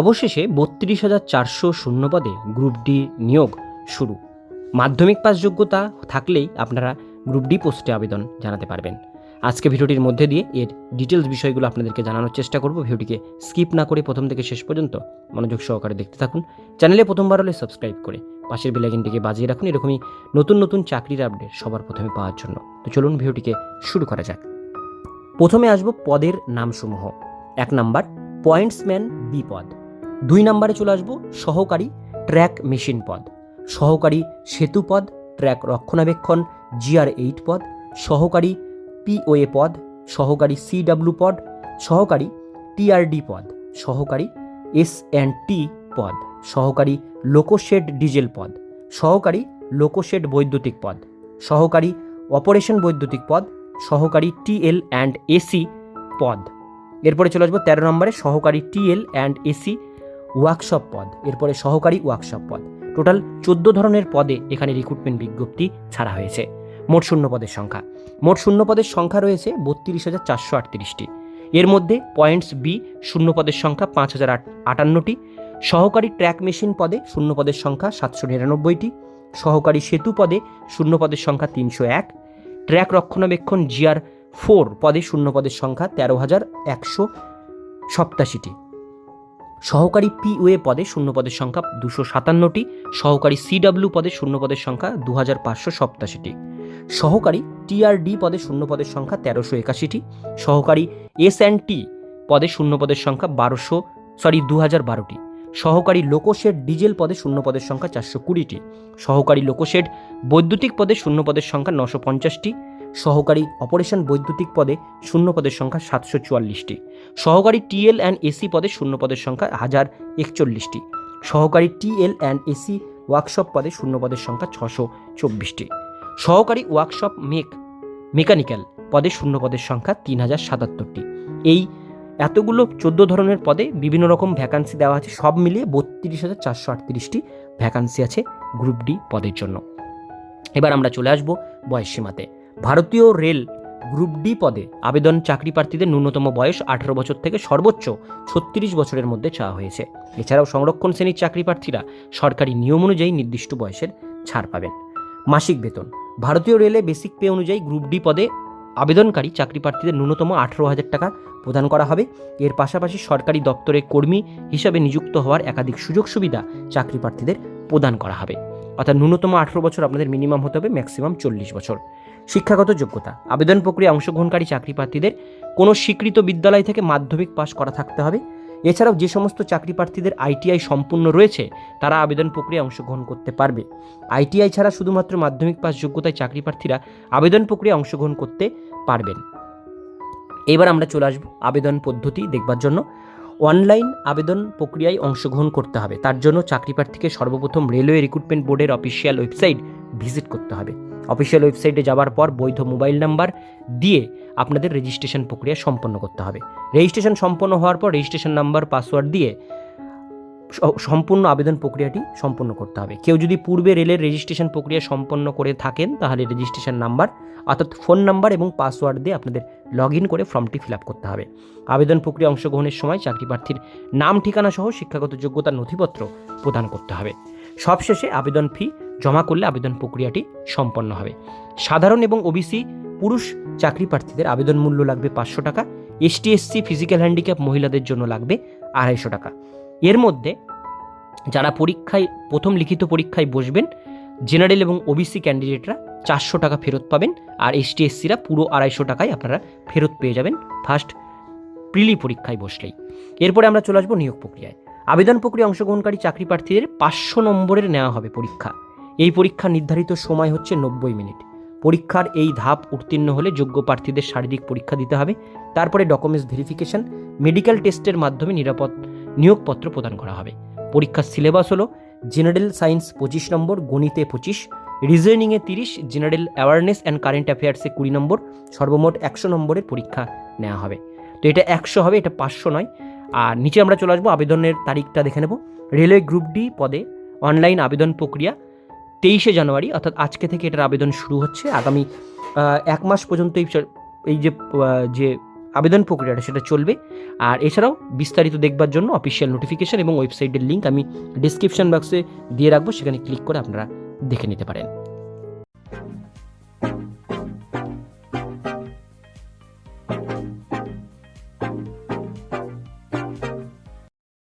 অবশেষে বত্রিশ হাজার চারশো শূন্য পদে গ্রুপ ডি নিয়োগ শুরু। মাধ্যমিক পাস যোগ্যতা থাকলেই আপনারা গ্রুপ ডি পোস্টে আবেদন জানাতে পারবেন। আজকে ভিডিওটির মধ্যে দিয়ে এর ডিটেলস বিষয়গুলো আপনাদেরকে জানানোর চেষ্টা করব। ভিডিওটিকে স্কিপ না করে প্রথম থেকে শেষ পর্যন্ত মনোযোগ সহকারে দেখতে থাকুন। চ্যানেলে প্রথমবার হলে সাবস্ক্রাইব করে পাশের বেলাইকিনটিকে বাজিয়ে রাখুন। এরকমই নতুন নতুন চাকরির আপডেট সবার প্রথমে পাওয়ার জন্য। তো চলুন ভিডিওটিকে শুরু করা যাক। প্রথমে আসব পদের নামসমূহ। এক নাম্বার, পয়েন্টসম্যান বি পদ দুই নম্বরে চলে আসব সহকারী ট্র্যাক মেশিন পদ। সহকারী সেতু পদ, ট্র্যাক রক্ষণাবেক্ষণ, জিআর এইট পদ, সহকারী পিওএ পদ, সহকারী সিডাব্লিউ পদ, সহকারী টিআরডি পদ, সহকারী এস অ্যান্ড টি পদ, সহকারী লোকোশেড ডিজেল পদ, সহকারী লোকোশেড বৈদ্যুতিক পদ, সহকারী অপারেশন বৈদ্যুতিক পদ, সহকারী টিএল অ্যান্ড এসি পদ। এরপরে চলে আসব তেরো নম্বরে সহকারী টিএল অ্যান্ড এসি ওয়ার্কশপ পদ, এরপরে সহকারী ওয়ার্কশপ পদ। টোটাল চোদ্দ ধরনের পদে এখানে রিক্রুটমেন্ট বিজ্ঞপ্তি ছাড়া হয়েছে। মোট শূন্য পদের সংখ্যা। মোট শূন্য পদের সংখ্যা রয়েছে বত্রিশ হাজার চারশো আটত্রিশটি। এর মধ্যে পয়েন্টস বি শূন্য পদের সংখ্যা পাঁচ হাজার আট আটান্নটি। সহকারী ট্র্যাক মেশিন পদে শূন্য পদের সংখ্যা সাতশো নিরানব্বইটি। সহকারী সেতু পদে শূন্য পদের সংখ্যা তিনশো এক। ট্র্যাক রক্ষণাবেক্ষণ জিআর ফোর পদে শূন্য পদের সংখ্যা তেরো হাজার একশো সপ্তাশিটি। সহকারী পিওএ পদে শূন্য পদের সংখ্যা দুশো সাতান্নটি, সহকারী সিডাব্লিউ পদে শূন্য পদের সংখ্যা দু হাজার পাঁচশো সপ্তাশিটি, সহকারী টিআরডি পদে শূন্য পদের সংখ্যা তেরোশো একাশিটি, সহকারী এস অ্যান্ড টি পদে শূন্য পদের সংখ্যা বারোশো সরি দু হাজার বারোটি, সহকারী লোকোশেড ডিজেল পদে শূন্য পদের সংখ্যা চারশো কুড়িটি, সহকারী লোকোশেড বৈদ্যুতিক পদে শূন্য পদের সংখ্যা নশো পঞ্চাশটি সহকারী অপারেশন বৈদ্যুতিক পদে শূন্য পদের সংখ্যা সাতশো চুয়াল্লিশটি। সহকারী টিএল অ্যান্ড এসি পদে শূন্য পদের সংখ্যা হাজার একচল্লিশটি। সহকারী টিএল অ্যান্ড এসি ওয়ার্কশপ পদে শূন্য পদের সংখ্যা ছশো চব্বিশটি। সহকারী ওয়ার্কশপ মেক, মেকানিক্যাল পদে শূন্য পদের সংখ্যা তিন হাজার সাতাত্তরটি। এই এতগুলো চোদ্দ ধরনের পদে বিভিন্ন রকম ভ্যাকান্সি দেওয়া আছে, সব মিলিয়ে বত্রিশ হাজার চারশো আটত্রিশটি ভ্যাকান্সি আছে গ্রুপ ডি পদের জন্য। এবার আমরা চলে আসব বয়সসীমাতে। ভারতীয় রেল গ্রুপ ডি পদে আবেদন চাকরি প্রার্থীদের ন্যূনতম বয়স আঠারো বছর থেকে সর্বোচ্চ ছত্রিশ বছরের মধ্যে চাওয়া হয়েছে। এছাড়াও সংরক্ষণ শ্রেণির চাকরি প্রার্থীরা সরকারি নিয়ম অনুযায়ী নির্দিষ্ট বয়সের ছাড় পাবেন। মাসিক বেতন। ভারতীয় রেলে বেসিক পে অনুযায়ী গ্রুপ ডি পদে আবেদনকারী চাকরি প্রার্থীদের ন্যূনতম আঠারো হাজার টাকা প্রদান করা হবে। এর পাশাপাশি সরকারি দপ্তরে কর্মী হিসাবে নিযুক্ত হওয়ার একাধিক সুযোগ সুবিধা চাকরি প্রার্থীদের প্রদান করা হবে। অর্থাৎ ন্যূনতম আঠারো বছর আপনাদের মিনিমাম হতে হবে, ম্যাক্সিমাম চল্লিশ বছর। শিক্ষাগত যোগ্যতা। আবেদন প্রক্রিয়া অংশগ্রহণকারী চাকরি প্রার্থীদের কোনো স্বীকৃত বিদ্যালয় থেকে মাধ্যমিক পাশ করা থাকতে হবে। এছাড়াও যে সমস্ত চাকরি প্রার্থীদের আইটিআই সম্পূর্ণ রয়েছে, তারা আবেদন প্রক্রিয়ায় অংশগ্রহণ করতে পারবে। আইটিআই ছাড়া শুধুমাত্র মাধ্যমিক পাস যোগ্যতায় চাকরি প্রার্থীরা আবেদন প্রক্রিয়ায় অংশগ্রহণ করতে পারবেন। এবার আমরা চলে আসব আবেদন পদ্ধতি দেখবার জন্য। অনলাইন আবেদন প্রক্রিয়ায় অংশগ্রহণ করতে হবে। তার জন্য চাকরি প্রার্থীকে সর্বপ্রথম রেলওয়ে রিক্রুটমেন্ট বোর্ডের অফিসিয়াল ওয়েবসাইট ভিজিট করতে হবে। অফিসিয়াল ওয়েবসাইটে যাওয়ার পর বৈধ মোবাইল নাম্বার দিয়ে আপনাদের রেজিস্ট্রেশন প্রক্রিয়া সম্পন্ন করতে হবে। রেজিস্ট্রেশন সম্পন্ন হওয়ার পর রেজিস্ট্রেশন নাম্বার পাসওয়ার্ড দিয়ে সম্পূর্ণ আবেদন প্রক্রিয়াটি সম্পন্ন করতে হবে। কেউ যদি পূর্বে রেলের রেজিস্ট্রেশন প্রক্রিয়া সম্পন্ন করে থাকেন, তাহলে রেজিস্ট্রেশন নাম্বার অর্থাৎ ফোন নাম্বার এবং পাসওয়ার্ড দিয়ে আপনাদের লগ ইন করে ফর্মটি ফিল আপ করতে হবে। আবেদন প্রক্রিয়া অংশগ্রহণের সময় চাকরি প্রার্থীর নাম, ঠিকানা সহ শিক্ষাগত যোগ্যতার নথিপত্র প্রদান করতে হবে। সবশেষে আবেদন ফি জমা করলে আবেদন প্রক্রিয়াটি সম্পন্ন হবে। সাধারণ এবং ওবিসি পুরুষ চাকরি প্রার্থীদের আবেদন মূল্য লাগবে পাঁচশো টাকা এসটি এসসি ফিজিক্যাল হ্যান্ডিক্যাপ মহিলাদের জন্য লাগবে আড়াইশো টাকা। এর মধ্যে যারা পরীক্ষায়, প্রথম লিখিত পরীক্ষায় বসবেন জেনারেল এবং ওবিসি ক্যান্ডিডেটরা চারশো টাকা ফেরত পাবেন, আর এসটি এসসিরা পুরো আড়াইশো টাকায় আপনারা ফেরত পেয়ে যাবেন ফার্স্ট প্রিলি পরীক্ষায় বসলেই। এরপরে আমরা চলে আসব নিয়োগ প্রক্রিয়ায়। আবেদন প্রক্রিয়া অংশগ্রহণকারী চাকরি প্রার্থীদের পাঁচশো নম্বরের নেওয়া হবে পরীক্ষা। এই পরীক্ষার নির্ধারিত সময় হচ্ছে নব্বই মিনিট। পরীক্ষার এই ধাপ উত্তীর্ণ হলে যোগ্য প্রার্থীদের শারীরিক পরীক্ষা দিতে হবে। তারপরে ডকুমেন্টস ভেরিফিকেশন মেডিকেল টেস্টের মাধ্যমে নিরাপদ নিয়োগপত্র প্রদান করা হবে। পরীক্ষার সিলেবাস হলো জেনারেল সায়েন্স পঁচিশ নম্বর, গণিতে পঁচিশ রিজনিংয়ে তিরিশ জেনারেল অ্যাওয়ারনেস অ্যান্ড কারেন্ট অ্যাফেয়ার্সে কুড়ি নম্বর, সর্বমোট একশো নম্বরের পরীক্ষা নেওয়া হবে। তো এটা একশো হবে, এটা পাঁচশো নয়। আর নিচে আমরা চলে আসব, আবেদনের তারিখটা দেখে নেব। রেলওয়ে গ্রুপ ডি পদে অনলাইন আবেদন প্রক্রিয়া তেইশে জানুয়ারি, অর্থাৎ আজকে থেকে এটার আবেদন শুরু হচ্ছে। আগামী এক মাস পর্যন্ত এই এই যে যে আবেদন প্রক্রিয়াটা, সেটা চলবে। আর এছাড়াও বিস্তারিত দেখবার জন্য অফিসিয়াল নোটিফিকেশন এবং ওয়েবসাইটের লিঙ্ক আমি ডিসক্রিপশন বক্সে দিয়ে রাখব। সেখানে ক্লিক করে আপনারা দেখে নিতে পারেন।